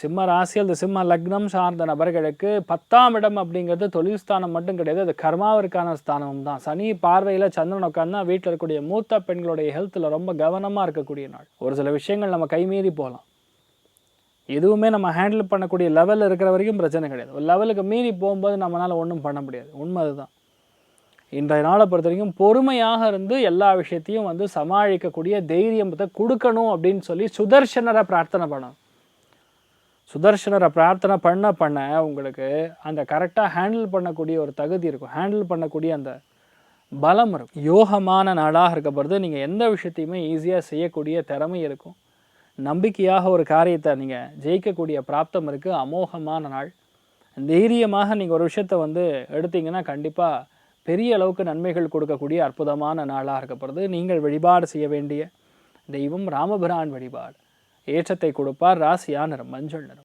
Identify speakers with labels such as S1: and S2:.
S1: சிம்ம ராசி அல்லது சிம்ம லக்னம் சார்ந்த நபர்களுக்கு பத்தாம் இடம் அப்படிங்கிறது தொழில் ஸ்தானம் மட்டும் கிடையாது அது கர்மாவிற்கான ஸ்தானமும் தான். சனி பார்வையில் சந்திரன் உட்காந்தா வீட்டில் இருக்கக்கூடிய மூத்த பெண்களுடைய ஹெல்த்தில் ரொம்ப கவனமாக இருக்கக்கூடிய நாள். ஒரு சில விஷயங்கள் நம்ம கைமீறி போகலாம். எதுவுமே நம்ம ஹேண்டில் பண்ணக்கூடிய லெவலில் இருக்கிற வரைக்கும் பிரச்சனை கிடையாது. ஒரு லெவலுக்கு மீறி போகும்போது நம்மளால் ஒன்றும் பண்ண முடியாது. உண்மை அதுதான். இன்றைய நாளை பொறுத்த வரைக்கும் பொறுமையாக இருந்து எல்லா விஷயத்தையும் வந்து சமாளிக்கக்கூடிய தைரியத்தை கொடுக்கணும் அப்படின்னு சொல்லி சுதர்சனரை பிரார்த்தனை பண்ணணும். சுதர்சனரை பிரார்த்தனை பண்ண பண்ண உங்களுக்கு அந்த கரெக்டாக ஹேண்டில் பண்ணக்கூடிய ஒரு தகுதி இருக்கும். ஹேண்டில் பண்ணக்கூடிய அந்த பலம் இருக்கும். யோகமான நாளாக இருக்க பொழுது நீங்கள் எந்த விஷயத்தையுமே ஈஸியாக செய்யக்கூடிய திறமை இருக்கும். நம்பிக்கையாக ஒரு காரியத்தை நீங்கள் ஜெயிக்கக்கூடிய பிராப்தம் இருக்குது அமோகமான நாள். தைரியமாக நீங்கள் ஒரு விஷயத்தை வந்து எடுத்தீங்கன்னா கண்டிப்பாக பெரிய அளவுக்கு நன்மைகள் கொடுக்கக்கூடிய அற்புதமான நாளாக இருக்கப்படுது நீங்கள் வழிபாடு செய்ய வேண்டிய தெய்வம் ராமபிரான் வழிபாடு. ஏற்றத்தை கொடுப்பார். ராசியா நிறம் மஞ்சள் நிறம்.